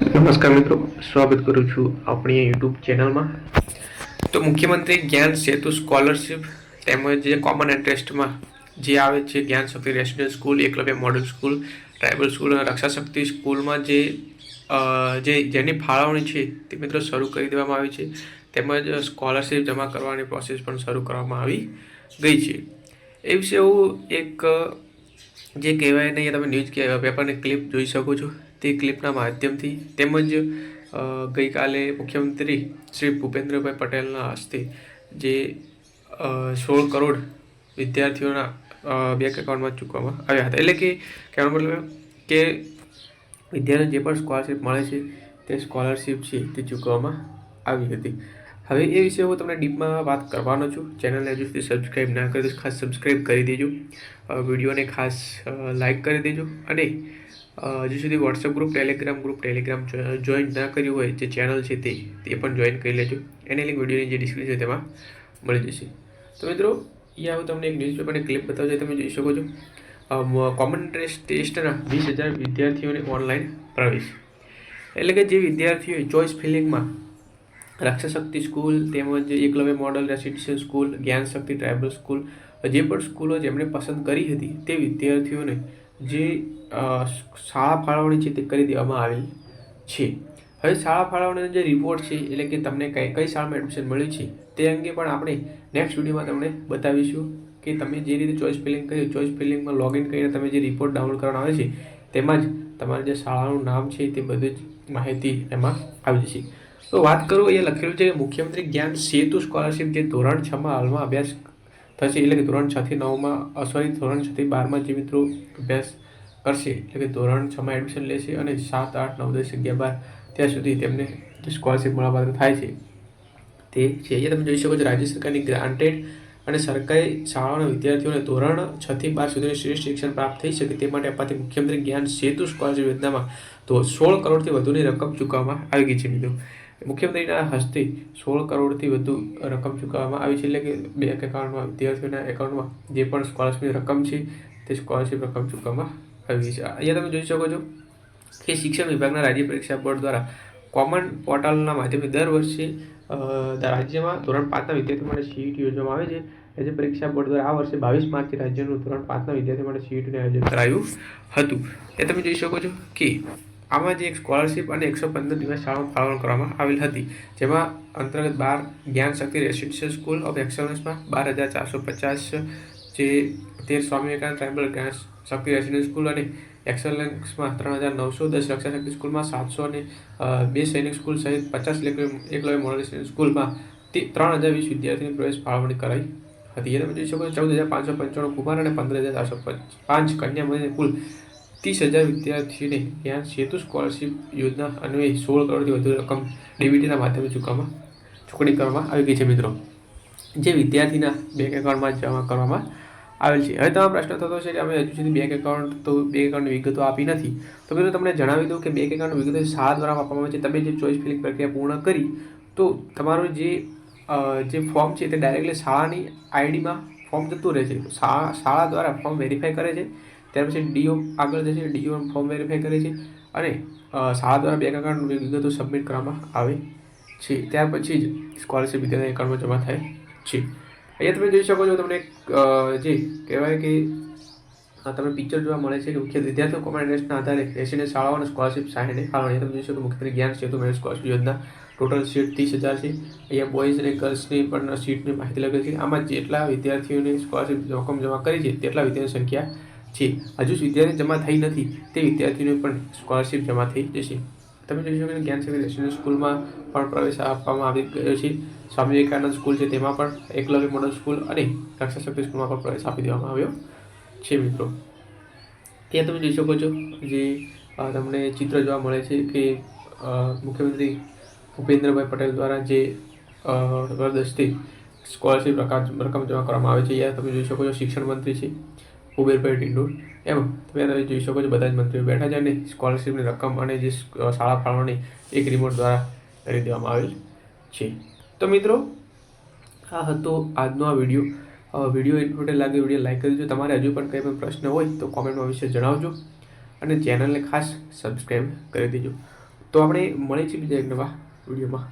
નમસ્કાર મિત્રો, સ્વાગત કરું છું આપણી યુટ્યુબ ચેનલમાં તો મુખ્યમંત્રી જ્ઞાન સેતુ સ્કોલરશિપ તેમજ જે કોમન ઇન્ટરેસ્ટમાં જે આવે છે, Gyan Shakti resident school Eklavya model school tribal school અને રક્ષા શક્તિ સ્કૂલમાં જે જે જેની ફાળવણી છે તે મિત્રો શરૂ કરી દેવામાં આવી છે. તેમજ સ્કોલરશિપ જમા કરવાની પ્રોસેસ પણ શરૂ કરવામાં આવી ગઈ છે. એ વિશે હું એક, જે કહેવાય નહીં તમે ન્યૂઝ કે પેપરની ક્લિપ જોઈ શકો છો. તે ક્લિપના માધ્યમથી તેમજ ગઈકાલે મુખ્યમંત્રી શ્રી ભૂપેન્દ્રભાઈ પટેલના હસ્તે જે સોળ કરોડ વિદ્યાર્થીઓના બેંક એકાઉન્ટમાં ચૂકવવામાં આવ્યા હતા. એટલે કે કહેવાનો મતલબ કે વિદ્યાર્થીઓને જે પણ સ્કોલરશીપ મળે છે, તે સ્કોલરશિપ છે તે ચૂકવવામાં આવી હતી. હવે એ વિશે હું તમને ડીપમાં વાત કરવાનો છું. ચેનલને હજુ સુધી સબસ્ક્રાઈબ ના કરી તો ખાસ સબસ્ક્રાઈબ કરી દેજો. વિડીયોને ખાસ લાઈક કરી દેજો અને હજુ સુધી WhatsApp group Telegram group Telegram join ના કર્યું હોય જે ચેનલ છે તે તે પણ જોઈન કરી લેજો. એની લિંક વિડીયોની જે ડિસ્ક્રિપ્શન છે તેમાં મળી જશે. તો મિત્રો એ હું તમને એક ન્યૂઝપેપરની ક્લિપ બતાવું છું તમે જોઈ શકો છો. કોમન ઇન્ટરેસ્ટ ટેસ્ટના વીસ હજાર વિદ્યાર્થીઓને ઓનલાઈન પ્રવેશ. એટલે કે જે વિદ્યાર્થીઓએ ચોઇસ ફિલિંગમાં રક્ષાશક્તિ સ્કૂલ તેમજ એકલવ્ય મોડલ રેસિડેન્શિયલ સ્કૂલ જ્ઞાન શક્તિ ટ્રાઇબલ સ્કૂલ જે પણ સ્કૂલો જેમણે પસંદ કરી હતી તે વિદ્યાર્થીઓને જે શાળા ફાળવણી છે તે કરી દેવામાં આવેલ છે. હવે શાળા ફાળવણીનો જે રિપોર્ટ છે, એટલે કે તમને કઈ કઈ શાળામાં એડમિશન મળ્યું છે, તે અંગે પણ આપણે નેક્સ્ટ વિડીયોમાં તમને બતાવીશું કે તમે જે રીતે ચોઇસ ફિલિંગ કર્યું ચોઇસ ફિલિંગમાં લોગિન કરીને તમે જે રિપોર્ટ ડાઉનલોડ કરવાનો આવે છે, તેમાં જ તમારે જે શાળાનું નામ છે તે બધી જ માહિતી એમાં આવી જશે. તો વાત કરું અહીંયા લખેલું છે કે મુખ્યમંત્રી જ્ઞાન સેતુ સ્કોલરશિપ જે ધોરણ છમાં હાલમાં અભ્યાસ થશે એટલે કે ધોરણ છથી નવમાં સોરી ધોરણ છથી બારમાં જે મિત્રો અભ્યાસ કરશે, એટલે કે ધોરણ છમાં એડમિશન લેશે અને સાત, આઠ, નવ, દસ, અગિયાર, બાર, ત્યાં સુધી તેમને સ્કોલરશિપ મળવાપાત્ર થાય છે. તે છે. અહીંયા તમે જોઈ શકો છો, રાજ્ય સરકારની ગ્રાન્ટેડ અને સરકારી શાળાના વિદ્યાર્થીઓને ધોરણ છથી બાર સુધીનું શ્રેષ્ઠ શિક્ષણ પ્રાપ્ત થઈ શકે તે માટે અપાતી મુખ્યમંત્રી જ્ઞાન સેતુ સ્કોલરશિપ યોજનામાં તો સોળ કરોડથી વધુની રકમ ચૂકવવામાં આવી ગઈ છે મિત્રો. મુખ્યમંત્રીના હસ્તે સોળ કરોડથી વધુ રકમ ચૂકવવામાં આવી છે એટલે કે બેંક એકાઉન્ટમાં વિદ્યાર્થીઓના એકાઉન્ટમાં જે પણ સ્કોલરશીપની રકમ છે તે સ્કોલરશીપ રકમ ચૂકવવામાં આવી છે. અહીંયા તમે જોઈ શકો છો કે શિક્ષણ વિભાગના રાજ્ય પરીક્ષા બોર્ડ દ્વારા કોમન પોર્ટલના માધ્યમથી દર વર્ષે રાજ્યમાં ધોરણ પાંચના વિદ્યાર્થીઓ માટે સીઈટી યોજવામાં આવે છે. રાજ્ય પરીક્ષા બોર્ડ દ્વારા આ વર્ષે બાવીસ માર્ચથી રાજ્યનું ધોરણ પાંચના વિદ્યાર્થીઓ માટે સીઈટીનું આયોજન કરાયું હતું. એ તમે જોઈ શકો છો કે આમાં જે એક સ્કોલરશિપ અને એકસો પંદર દિવસ શાળામાં ફાળવણ કરવામાં આવેલ હતી, જેમાં અંતર્ગત બાર Gyan Shakti residential school of એક્સલન્સમાં બાર હજાર ચારસો પચાસ જે તેર સ્વામી વિવેકાનંદ ટ્રાઇબલ જ્ઞાન શક્તિ રેસિડેન્શિયલ સ્કૂલ અને એક્સલન્સમાં ત્રણ હજાર નવસો દસ રક્ષા શક્તિ સ્કૂલમાં સાતસો અને બે સૈનિક સ્કૂલ સહિત પચાસ એકલવ્ય મોડલ સ્કૂલમાં તે ત્રણ હજાર વીસ વિદ્યાર્થીઓની પ્રવેશ ફાળવણી કરાઈ હતી. એ તમે જોઈ શકો ચૌદ હજાર પાંચસો પંચાણું કુમાર અને પંદર હજાર ચારસો પાંચ કન્યા મળીને કુલ ત્રીસ હજાર વિદ્યાર્થીઓને ત્યાં સેતુ સ્કોલરશીપ યોજના અન્વયે સોળ કરોડથી વધુ રકમ ડીબીટીના માધ્યમે ચૂકવવામાં, ચૂકવણી કરવામાં આવી ગઈ છે મિત્રો. જે વિદ્યાર્થીના બેંક એકાઉન્ટમાં જમા કરવામાં આવેલ છે. હવે તમારો પ્રશ્ન થતો છે કે અમે હજુ સુધી બેંક એકાઉન્ટ તો બેંક એકાઉન્ટની વિગતો આપી નથી. તો મિત્રો તમને જણાવી દઉં કે બેંક એકાઉન્ટની વિગતો શાળા દ્વારા આપવામાં આવે છે. તમે જે ચોઈસ ફિલિંગ પ્રક્રિયા પૂર્ણ કરી, તો તમારું જે જે ફોર્મ છે તે ડાયરેક્ટલી શાળાની આઈડીમાં ફોર્મ જતું રહે છે. શાળા દ્વારા ફોર્મ વેરીફાઈ કરે છે. ત્યાર પછી ડીઓ આગળ જશે, ડીઓ ફોર્મ વેરીફાઈ કરે છે અને શાળા દ્વારા બેંક એકાઉન્ટ વિગતો સબમિટ કરવામાં આવે છે. ત્યાર પછી જ સ્કોલરશિપ વિદ્યાર્થી એકાઉન્ટમાં જમા થાય છે. અહીંયા તમે જોઈ શકો છો, તમને જે કહેવાય કે તમે પિક્ચર જોવા મળે છે કે મુખ્ય વિદ્યાર્થીઓ કોમન આધારે રેસિડેન્ટ શાળાઓ અને સ્કોલરશિપ કારણ ફાળવણી તમે જોઈ શકો મુખ્યત્વે જ્ઞાન સેતુ મેરિટ સ્કોલરશિપ યોજના. ટોટલ સીટ ત્રીસ હજાર છે. અહીંયા બોયઝ અને ગર્લ્સની પણ સીટની માહિતી લખેલી છે. આમાં જેટલા વિદ્યાર્થીઓને સ્કોલરશિપ રકમ જમા કરી છે, તેટલા વિદ્યાર્થીઓની સંખ્યા છે. હજુ વિદ્યાર્થી જમા થઈ નથી. તે વિદ્યાર્થીઓને પણ સ્કોલરશિપ જમા થઈ જશે. તમે જોઈ શકો જ્ઞાન સેવી રેસિડેન્ટ સ્કૂલમાં પણ પ્રવેશ આપવામાં આવી ગયો છે. સ્વામી વિવેકાનંદ સ્કૂલ છે તેમાં પણ એકલવ્ય મોડલ સ્કૂલ અને રક્ષા શક્તિ સ્કૂલમાં પણ પ્રવેશ આપી દેવામાં આવ્યો છે મિત્રો. ત્યાં તમે જોઈ શકો છો જે તમને ચિત્ર જોવા મળે છે કે મુખ્યમંત્રી ભૂપેન્દ્રભાઈ પટેલ દ્વારા જે જબરદસ્તી સ્કોલરશીપ રકમ જમા કરવામાં આવે છે. યા તમે જોઈ શકો છો શિક્ષણ મંત્રી છે. કુબેરભાઈ ટિંડોર. એમ, તમે તમે જોઈ શકો છો, બધા જ મંત્રીઓ બેઠા છે અને સ્કોલરશિપની રકમ અને જે શાળા ફાળવણી એક રિમોટ દ્વારા કરી દેવામાં આવેલ છે. તો મિત્રો, આ હતો આજનો આ વીડિયો વીડિયો ઇન્ફોર્મેટિવ લાગે વીડિયો લાઇક કરજો. તમારે હજુ પણ કંઈ પણ પ્રશ્ન હોય તો કોમેન્ટમાં વિશે જણાવજો. અને ચેનલને ખાસ સબસ્ક્રાઈબ કરી દેજો. તો આપણે મળે છીએ બીજા એક નવા વિડીયોમાં